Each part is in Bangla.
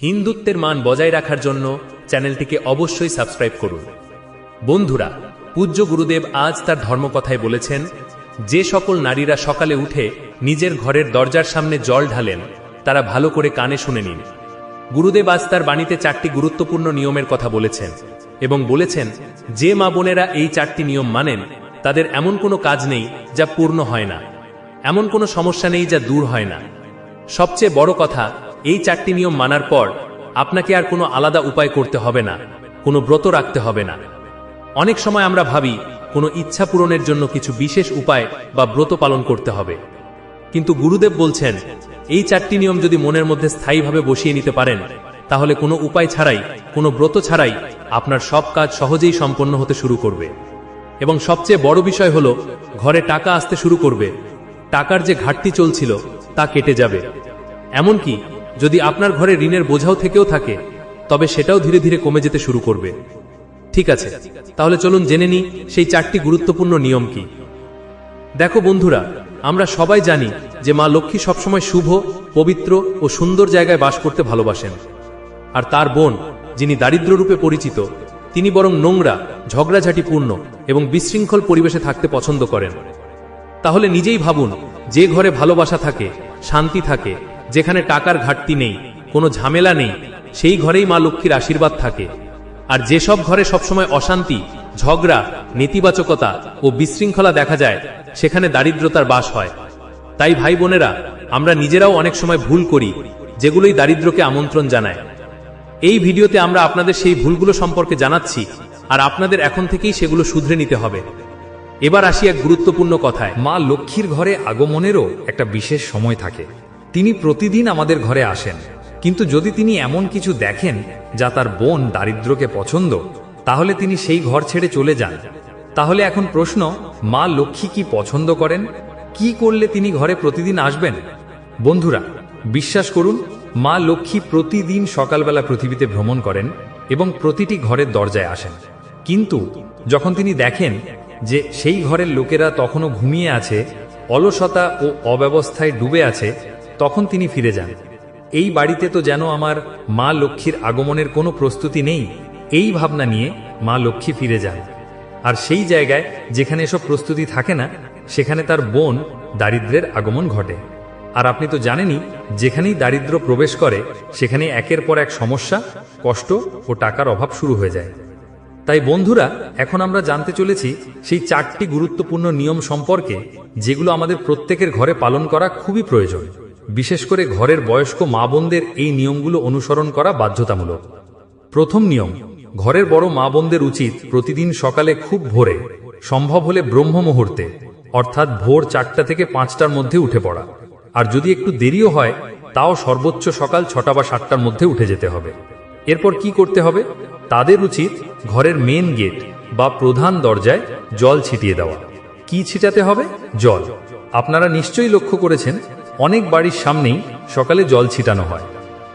হিন্দুত্বের মান বজায় রাখার জন্য চ্যানেলটিকে অবশ্যই সাবস্ক্রাইব করুন। বন্ধুরা, পূজ্য গুরুদেব আজ তার ধর্মকথায় বলেছেন, যে সকল নারীরা সকালে উঠে নিজের ঘরের দরজার সামনে জল ঢালেন, তারা ভালো করে কানে শুনে নিন। গুরুদেব আজ তার বাণীতে চারটি গুরুত্বপূর্ণ নিয়মের কথা বলেছেন এবং বলেছেন, যে মা বোনেরা এই চারটি নিয়ম মানেন, তাদের এমন কোনো কাজ নেই যা পূর্ণ হয় না। এমন কোনো সমস্যা নেই যা দূর হয় না। সবচেয়ে বড় কথা এই চারটি নিয়ম মানার পর, আপনাকে আর কোনো আলাদা উপায় করতে হবে না, কোনো ব্রত রাখতে হবে না। অনেক সময় আমরা ভাবি, কোনো ইচ্ছা পূরণের জন্য কিছু বিশেষ উপায় বা ব্রত পালন করতে হবে। কিন্তু গুরুদেব বলছেন, এই চারটি নিয়ম যদি মনের মধ্যে স্থায়ীভাবে বসিয়ে নিতে পারেন, তাহলে কোনো উপায় ছাড়াই, কোনো ব্রত ছাড়াই আপনার সব কাজ সহজেই সম্পন্ন হতে শুরু করবে। এবং সবচেয়ে বড় বিষয় হলো, ঘরে টাকা আসতে শুরু করবে। টাকার যে ঘাটতি চলছিল, তা কেটে যাবে। এমনকি যদি আপনার ঘরে ঋণের বোঝাও থেকেও থাকে, তবে সেটাও ধীরে ধীরে কমে যেতে শুরু করবে। ঠিক আছে, তাহলে চলুন জেনে নিই সেই চারটি গুরুত্বপূর্ণ নিয়ম কি। দেখো বন্ধুরা, আমরা সবাই জানি যে মা লক্ষ্মী সবসময় শুভ, পবিত্র ও সুন্দর জায়গায় বাস করতে ভালোবাসেন। আর তার বোন, যিনি দারিদ্র রূপে পরিচিত, তিনি বরং নোংরা, ঝগড়াঝাটিপূর্ণ এবং বিশৃঙ্খল পরিবেশে থাকতে পছন্দ করেন। তাহলে নিজেই ভাবুন, যে ঘরে ভালোবাসা থাকে, শান্তি থাকে যেখানে টাকার ঘাটতি নেই, কোনো ঝামেলা নেই, সেই ঘরেই মা লক্ষ্মীর আশীর্বাদ থাকে। আর যেসব ঘরে সবসময় অশান্তি, ঝগড়া, নেতিবাচকতা ও বিশৃঙ্খলা দেখা যায়, সেখানে দারিদ্রতার বাস হয়। তাই ভাই বোনেরা, আমরা নিজেরাও অনেক সময় ভুল করি, যেগুলোই দারিদ্রকে আমন্ত্রণ জানায়। এই ভিডিওতে আমরা আপনাদের সেই ভুলগুলো সম্পর্কে জানাচ্ছি, আর আপনাদের এখন থেকেই সেগুলো শুধরে নিতে হবে। এবার আসি এক গুরুত্বপূর্ণ কথায়। মা লক্ষ্মীর ঘরে আগমনেরও একটা বিশেষ সময় থাকে। তিনি প্রতিদিন আমাদের ঘরে আসেন। কিন্তু যদি তিনি এমন কিছু দেখেন যা তার বোন দারিদ্রকে পছন্দ, তাহলে তিনি সেই ঘর ছেড়ে চলে যান। তাহলে এখন প্রশ্ন, মা লক্ষ্মী কি পছন্দ করেন? কি করলে তিনি ঘরে প্রতিদিন আসবেন? বন্ধুরা, বিশ্বাস করুন, মা লক্ষ্মী প্রতিদিন সকালবেলা পৃথিবীতে ভ্রমণ করেন এবং প্রতিটি ঘরের দরজায় আসেন। কিন্তু যখন তিনি দেখেন যে সেই ঘরের লোকেরা তখনও ঘুমিয়ে আছে, অলসতা ও অব্যবস্থায় ডুবে আছে তখন তিনি ফিরে যান। এই বাড়িতে তো যেন আমার মা লক্ষ্মীর আগমনের কোনো প্রস্তুতি নেই, এই ভাবনা নিয়ে মা লক্ষ্মী ফিরে যান। আর সেই জায়গায় যেখানে এসব প্রস্তুতি থাকে না, সেখানে তার বোন দারিদ্রের আগমন ঘটে। আর আপনি তো জানেনই, যেখানেই দারিদ্র প্রবেশ করে, সেখানে একের পর এক সমস্যা, কষ্ট ও টাকার অভাব শুরু হয়ে যায়। তাই বন্ধুরা, এখন আমরা জানতে চলেছি, সেই চারটি গুরুত্বপূর্ণ নিয়ম সম্পর্কে, যেগুলো আমাদের প্রত্যেকের ঘরে পালন করা খুবই প্রয়োজন। বিশেষ করে ঘরের বয়স্ক মা বোনদের এই নিয়মগুলো অনুসরণ করা বাধ্যতামূলক। প্রথম নিয়ম, ঘরের বড় মা বোনদের উচিত প্রতিদিন সকালে খুব ভোরে, সম্ভব হলে ব্রহ্ম মুহূর্তে, অর্থাৎ ভোর চারটা থেকে পাঁচটার মধ্যে উঠে পড়া। আর যদি একটু দেরিও হয়, তাও সর্বোচ্চ সকাল ছটা বা সাতটার মধ্যে উঠে যেতে হবে। এরপর কি করতে হবে? তাদের উচিত ঘরের মেন গেট বা প্রধান দরজায় জল ছিটিয়ে দেওয়া। কি ছিটাতে হবে? জল। আপনারা নিশ্চয়ই লক্ষ্য করেছেন অনেক বাড়ির সামনেই সকালে জল ছিটানো হয়।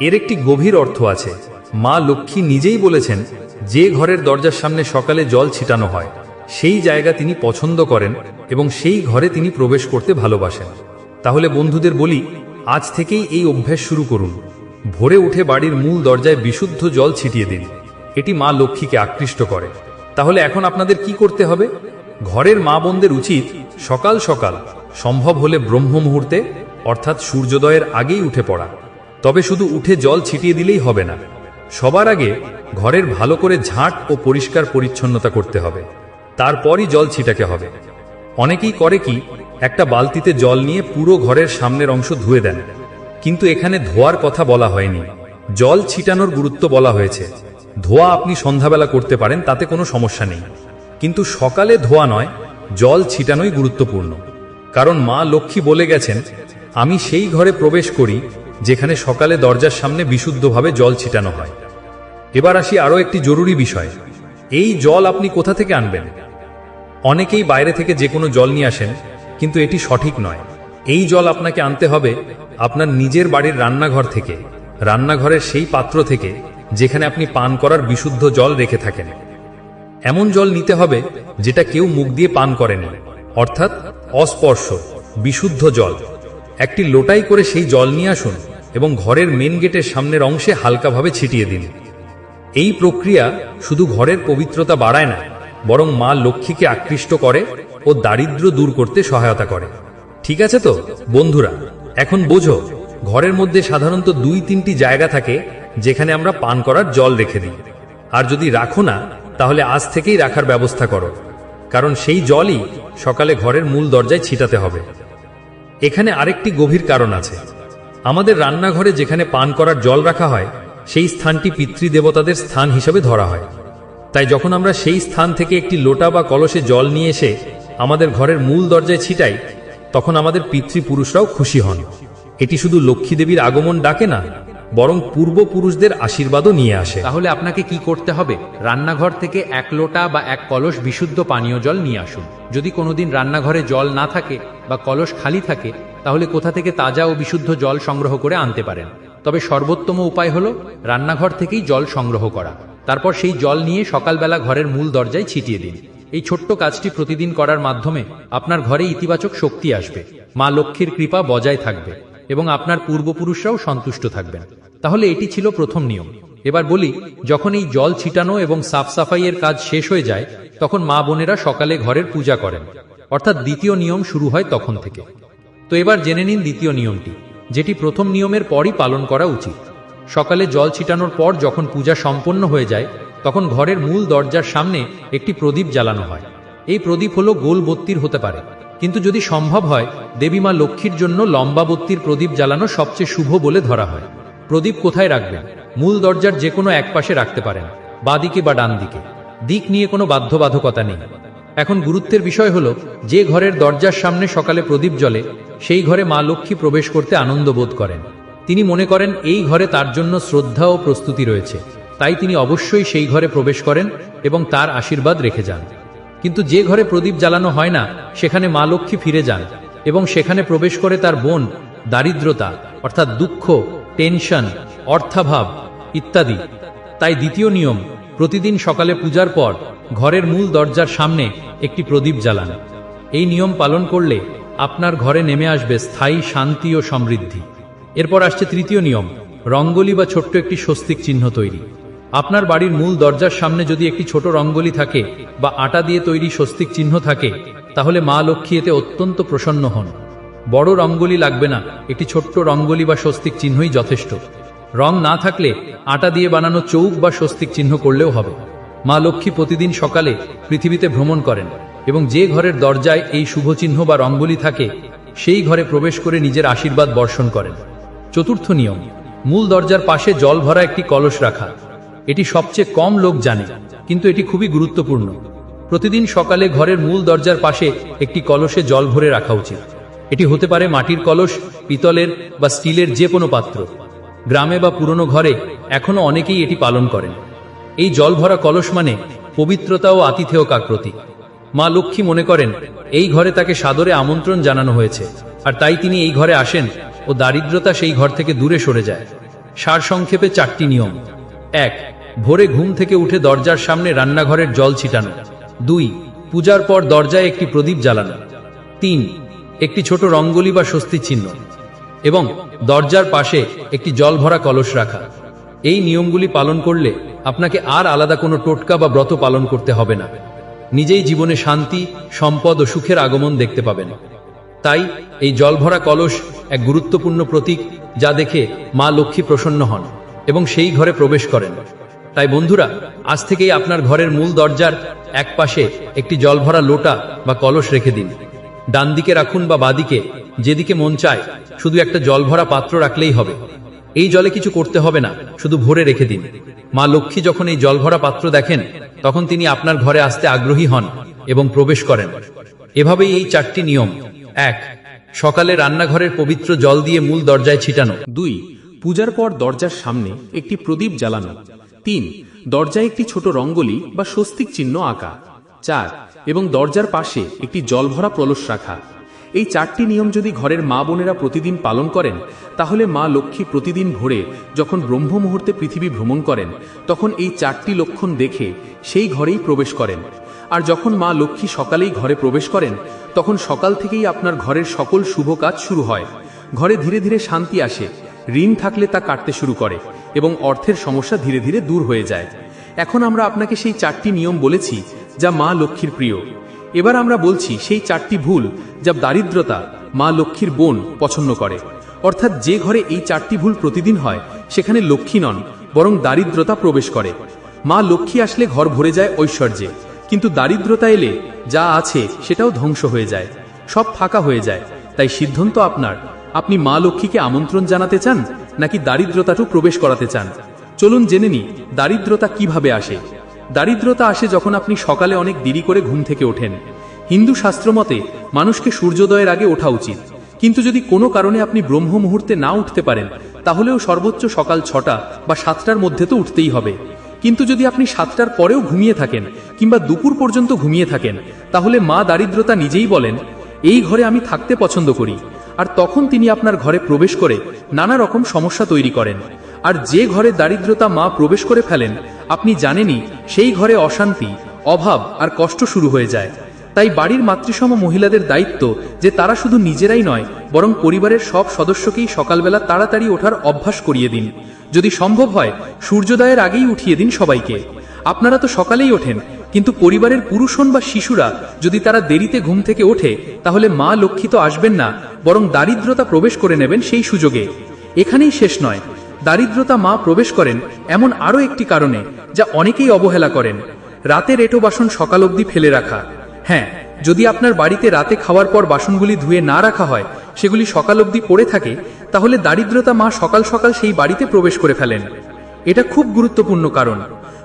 এর একটি গভীর অর্থ আছে। মা লক্ষ্মী নিজেই বলেছেন, যে ঘরের দরজার সামনে সকালে জল ছিটানো হয়, সেই জায়গা তিনি পছন্দ করেন এবং সেই ঘরে তিনি প্রবেশ করতে ভালোবাসেন। তাহলে বন্ধুদের বলি, আজ থেকেই এই অভ্যাস শুরু করুন। ভোরে উঠে বাড়ির মূল দরজায় বিশুদ্ধ জল ছিটিয়ে দিন। এটি মা লক্ষ্মীকে আকৃষ্ট করে। তাহলে এখন আপনাদের কি করতে হবে? ঘরের মা বোনদের উচিত সকাল সকাল, সম্ভব হলে ব্রহ্ম মুহূর্তে অর্থাৎ সূর্যোদয়ের আগেই উঠে পড়া। তবে শুধু উঠে জল ছিটিয়ে দিলেই হবে না। সবার আগে ঘরের ভালো করে ঝাঁট ও পরিষ্কার পরিচ্ছন্নতা করতে হবে। তারপরই জল ছিটাকে হবে। অনেকেই করে কি, একটা বালতিতে জল নিয়ে পুরো ঘরের সামনের অংশ ধুয়ে দেন। কিন্তু এখানে ধোয়ার কথা বলা হয়নি। জল ছিটানোর গুরুত্ব বলা হয়েছে। ধোয়া আপনি সন্ধ্যাবেলা করতে পারেন, তাতে কোনো সমস্যা নেই। কিন্তু সকালে ধোয়া নয়, জল ছিটানোই গুরুত্বপূর্ণ। কারণ মা লক্ষ্মী বলে গেছেন আমি সেই ঘরে প্রবেশ করি, যেখানে সকালে দরজার সামনে বিশুদ্ধভাবে জল ছিটানো হয়। এবার আসি আরও একটি জরুরি বিষয়। এই জল আপনি কোথা থেকে আনবেন? অনেকেই বাইরে থেকে যে কোনো জল নিয়ে আসেন, কিন্তু এটি সঠিক নয়। এই জল আপনাকে আনতে হবে আপনার নিজের বাড়ির রান্নাঘর থেকে, রান্নাঘরের সেই পাত্র থেকে, যেখানে আপনি পান করার বিশুদ্ধ জল রেখে থাকেন। এমন জল নিতে হবে, যেটা কেউ মুখ দিয়ে পান করেনি, অর্থাৎ অস্পর্শ, বিশুদ্ধ জল। একটি লোটাই করে সেই জল নিয়ে আসুন এবং ঘরের মেন গেটের সামনের অংশে হালকাভাবে ছিটিয়ে দিন। এই প্রক্রিয়া শুধু ঘরের পবিত্রতা বাড়ায় না, বরং মা লক্ষ্মীকে আকৃষ্ট করে ও দারিদ্র্য দূর করতে সহায়তা করে। ঠিক আছে তো? বন্ধুরা, এখন বোঝো, ঘরের মধ্যে সাধারণত দুই তিনটি জায়গা থাকে যেখানে আমরা পান করার জল রেখে দিই। আর যদি রাখো না, তাহলে আজ থেকেই রাখার ব্যবস্থা করো। কারণ সেই জলই সকালে ঘরের মূল দরজায় ছিটাতে হবে। এখানে আরেকটি গভীর কারণ আছে। আমাদের রান্নাঘরে যেখানে পান করার জল রাখা হয়, সেই স্থানটি পিতৃদেবতাদের স্থান হিসেবে ধরা হয়। তাই যখন আমরা সেই স্থান থেকে একটি লোটা বা কলসে জল নিয়ে এসে আমাদের ঘরের মূল দরজায় ছিটাই, তখন আমাদের পিতৃপুরুষরাও খুশি হন। এটি শুধু লক্ষ্মী দেবীর আগমন ডাকে না বরং পূর্বপুরুষদের আশীর্বাদও নিয়ে আসে। তাহলে আপনাকে কি করতে হবে? রান্নাঘর থেকে এক লোটা বা এক কলস বিশুদ্ধ পানীয় জল নিয়ে আসুন। যদি কোনোদিন রান্নাঘরে জল না থাকে বা কলস খালি থাকে, তাহলে কোথা থেকে তাজা ও বিশুদ্ধ জল সংগ্রহ করে আনতে পারেন। তবে সর্বোত্তম উপায় হলো রান্নাঘর থেকেই জল সংগ্রহ করা। তারপর সেই জল নিয়ে সকালবেলা ঘরের মূল দরজায় ছিটিয়ে দিন। এই ছোট্ট কাজটি প্রতিদিন করার মাধ্যমে আপনার ঘরে ইতিবাচক শক্তি আসবে। মা লক্ষ্মীর কৃপা বজায় থাকবে। এবং আপনার পূর্বপুরুষরাও সন্তুষ্ট থাকবেন। তাহলে এটি ছিল প্রথম নিয়ম। এবার বলি, যখন এই জল ছিটানো এবং সাফ সাফাইয়ের কাজ শেষ হয়ে যায়, তখন মা বোনেরা সকালে ঘরের পূজা করেন। অর্থাৎ দ্বিতীয় নিয়ম শুরু হয় তখন থেকে। তো এবার জেনে নিন দ্বিতীয় নিয়মটি, যেটি প্রথম নিয়মের পরই পালন করা উচিত। সকালে জল ছিটানোর পর যখন পূজা সম্পন্ন হয়ে যায়, তখন ঘরের মূল দরজার সামনে একটি প্রদীপ জ্বালানো হয়। এই প্রদীপ হলো গোল বত্তির হতে পারে। কিন্তু যদি সম্ভব হয়, দেবী মা লক্ষ্মীর জন্য লম্বাবত্তির প্রদীপ জ্বালানো সবচেয়ে শুভ বলে ধরা হয়। প্রদীপ কোথায় রাখবেন? মূল দরজার যে কোনো এক পাশে রাখতে পারেন, বাদিকে বা ডান দিকে দিক নিয়ে কোনো বাধ্যবাধকতা নেই। এখন গুরুত্বের বিষয় হলো, যে ঘরের দরজার সামনে সকালে প্রদীপ জ্বলে, সেই ঘরে মা লক্ষ্মী প্রবেশ করতে আনন্দ বোধ করেন। তিনি মনে করেন, এই ঘরে তার জন্য শ্রদ্ধা ও প্রস্তুতি রয়েছে। তাই তিনি অবশ্যই সেই ঘরে প্রবেশ করেন এবং তার আশীর্বাদ রেখে যান। কিন্তু যে ঘরে প্রদীপ জ্বালানো হয় না, সেখানে মা লক্ষ্মী ফিরে যান এবং সেখানে প্রবেশ করে তার বোন দারিদ্রতা, অর্থাৎ দুঃখ, টেনশন, অর্থাভাব ইত্যাদি। তাই দ্বিতীয় নিয়ম, প্রতিদিন সকালে পূজার পর ঘরের মূল দরজার সামনে একটি প্রদীপ জ্বালান। এই নিয়ম পালন করলে আপনার ঘরে নেমে আসবে স্থায়ী শান্তি ও সমৃদ্ধি। এরপর আসছে তৃতীয় নিয়ম, রঙ্গলি বা ছোট্ট একটি স্বস্তিক চিহ্ন তৈরি। আপনার বাড়ির মূল দরজার সামনে যদি একটি ছোট রঙ্গলি থাকে বা আটা দিয়ে তৈরি স্বস্তিক চিহ্ন থাকে, তাহলে মা লক্ষ্মী এতে অত্যন্ত প্রসন্ন হন। বড় রঙ্গলি লাগবে না, একটি ছোট্ট রঙ্গলি বা স্বস্তিক চিহ্নই যথেষ্ট। রং না থাকলে আটা দিয়ে বানানো চৌক বা স্বস্তিক চিহ্ন করলেও হবে। মা লক্ষ্মী প্রতিদিন সকালে পৃথিবীতে ভ্রমণ করেন এবং যে ঘরের দরজায় এই শুভ চিহ্ন বা রঙ্গলি থাকে, সেই ঘরে প্রবেশ করে নিজের আশীর্বাদ বর্ষণ করেন। চতুর্থ নিয়ম, মূল দরজার পাশে জল ভরা একটি কলস রাখা। এটি সবচেয়ে কম লোক জানে, কিন্তু এটি খুবই গুরুত্বপূর্ণ। প্রতিদিন সকালে ঘরের মূল দরজার পাশে একটি কলসে জল ভরে রাখা উচিত। এটি হতে পারে মাটির কলস, পিতলের বা স্টিলের যে কোনো পাত্র। গ্রামে বা পুরনো ঘরে এখনও অনেকেই এটি পালন করেন। এই জল ভরা কলস মানে পবিত্রতা ও আতিথেয়কার প্রতীক মা লক্ষ্মী মনে করেন, এই ঘরে তাকে সাদরে আমন্ত্রণ জানানো হয়েছে, আর তাই তিনি এই ঘরে আসেন ও দারিদ্রতা সেই ঘর থেকে দূরে সরে যায়। সার সংক্ষেপে চারটি নিয়ম। এক ভোরে ঘুম থেকে উঠে দরজার সামনে রান্নাঘরের জল ছিটানো। দুই, পূজার পর দরজায় একটি প্রদীপ জ্বালানো। তিন, একটি ছোট রঙ্গলি বা স্বস্তি চিহ্ন। এবং দরজার পাশে একটি জল ভরা কলস রাখা। এই নিয়মগুলি পালন করলে আপনাকে আর আলাদা কোনো টোটকা বা ব্রত পালন করতে হবে না। নিজেই জীবনে শান্তি, সম্পদ ও সুখের আগমন দেখতে পাবেন। তাই এই জলভরা কলস এক গুরুত্বপূর্ণ প্রতীক যা দেখে মা লক্ষ্মী প্রসন্ন হন এবং সেই ঘরে প্রবেশ করেন। তাই বন্ধুরা, আজ থেকেই আপনার ঘরের মূল দরজার এক পাশে একটি জলভরা লোটা বা কলস রেখে দিন। ডান দিকে রাখুন বা বাদিকে যেদিকে মন চায়, শুধু একটা জলভরা পাত্র রাখলেই হবে। এই জলে কিছু করতে হবে না, শুধু ভরে রেখে দিন। মা লক্ষ্মী যখন এই জলভরা পাত্র দেখেন, তখন তিনি আপনার ঘরে আসতে আগ্রহী হন এবং প্রবেশ করেন। এভাবেই এই চারটি নিয়ম। এক, সকালে রান্নাঘরের পবিত্র জল দিয়ে মূল দরজায় ছিটানো। দুই, পূজার পর দরজার সামনে একটি প্রদীপ জ্বালানো। তিন, দরজায় একটি ছোট রঙ্গলি বা স্বস্তিক চিহ্ন আঁকা। চার, এবং দরজার পাশে একটি জলভরা প্রলস রাখা। এই চারটি নিয়ম যদি ঘরের মা বোনেরা প্রতিদিন পালন করেন, তাহলে মা লক্ষ্মী প্রতিদিন ভোরে যখন ব্রহ্ম মুহূর্তে পৃথিবী ভ্রমণ করেন, তখন এই চারটি লক্ষণ দেখে সেই ঘরেই প্রবেশ করেন। আর যখন মা লক্ষ্মী সকালেই ঘরে প্রবেশ করেন, তখন সকাল থেকেই আপনার ঘরের সকল শুভ কাজ শুরু হয়। ঘরে ধীরে ধীরে শান্তি আসে, ঋণ থাকলে তা কাটতে শুরু করে। এবং অর্থের সমস্যা ধীরে ধীরে দূর হয়ে যায়। এখন আমরা আপনাকে সেই চারটি নিয়ম বলেছি যা মা লক্ষ্মীর প্রিয়। এবার আমরা বলছি সেই চারটি ভুল যা দারিদ্রতা, মা লক্ষ্মীর বোন পছন্দ করে। অর্থাৎ যে ঘরে এই চারটি ভুল প্রতিদিন হয়, সেখানে লক্ষ্মী নন, বরং দারিদ্রতা প্রবেশ করে। মা লক্ষ্মী আসলে ঘর ভরে যায় ঐশ্বর্যে, কিন্তু দারিদ্রতা এলে যা আছে সেটাও ধ্বংস হয়ে যায়, সব ফাঁকা হয়ে যায়। তাই সিদ্ধান্ত আপনার। আপনি মা লক্ষ্মীকে আমন্ত্রণ জানাতে চান নাকি দারিদ্রতাটু প্রবেশ করাতে চান? চলুন জেনে নি, দারিদ্রতা কীভাবে আসে? দারিদ্রতা আসে যখন আপনি সকালে অনেক দেরি করে ঘুম থেকে ওঠেন। হিন্দু শাস্ত্র মতে, মানুষকে সূর্যোদয়ের আগে ওঠা উচিত। কিন্তু যদি কোনো কারণে আপনি ব্রহ্ম মুহূর্তে না উঠতে পারেন, তাহলেও সর্বোচ্চ সকাল ছটা বা সাতটার মধ্যে তো উঠতেই হবে। কিন্তু যদি আপনি সাতটার পরেও ঘুমিয়ে থাকেন কিংবা দুপুর পর্যন্ত ঘুমিয়ে থাকেন, তাহলে মা দারিদ্রতা নিজেই বলেন, এই ঘরে আমি থাকতে পছন্দ করি। আর তখন তিনি আপনার ঘরে প্রবেশ করে নানা রকম সমস্যা তৈরি করেন। আর যে ঘরে দারিদ্রতা মা প্রবেশ করে ফেলেন, আপনি জানেনই সেই ঘরে অশান্তি, অভাব আর কষ্ট শুরু হয়ে যায়। তাই বাড়ির মাতৃসম মহিলাদের দায়িত্ব যে তারা শুধু নিজেরাই নয়, বরং পরিবারের সব সদস্যকেই সকালবেলা তাড়াতাড়ি ওঠার অভ্যাস করিয়ে দিন। যদি সম্ভব হয়, সূর্যোদয়ের আগেই উঠিয়ে দিন সবাইকে। আপনারা তো সকালেই ওঠেন কিন্তু পরিবারের পুরুষ হন বা শিশুরা যদি তারা দেরিতে ঘুম থেকে ওঠে, তাহলে মা লক্ষ্মী তো আসবেন না, বরং দারিদ্রতা প্রবেশ করে নেবেন সেই সুযোগে। এখানেই শেষ নয়। দারিদ্রতা মা প্রবেশ করেন এমন আরও একটি কারণে, যা অনেকেই অবহেলা করেন। রাতের এটো বাসন সকাল অবধি ফেলে রাখা। হ্যাঁ যদি আপনার বাড়িতে রাতে খাওয়ার পর বাসনগুলি ধুয়ে না রাখা হয়, সেগুলি সকাল অবধি পড়ে থাকে, তাহলে দারিদ্রতা মা সকাল সকাল সেই বাড়িতে প্রবেশ করে ফেলেন। এটা খুব গুরুত্বপূর্ণ কারণ।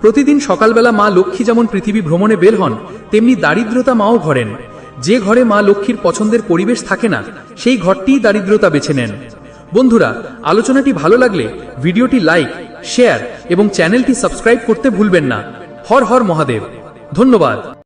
প্রতিদিন সকালবেলা মা লক্ষ্মী যেমন পৃথিবী ভ্রমণে বের হন, তেমনি দারিদ্রতা মাও ঘরেন। যে ঘরে মা লক্ষ্মীর পছন্দের পরিবেশ থাকে না, সেই ঘরটিই দারিদ্রতা বেছে নেন। বন্ধুরা, আলোচনাটি ভালো লাগলে ভিডিওটি লাইক, শেয়ার এবং চ্যানেলটি সাবস্ক্রাইব করতে ভুলবেন না। হর হর মহাদেব। ধন্যবাদ।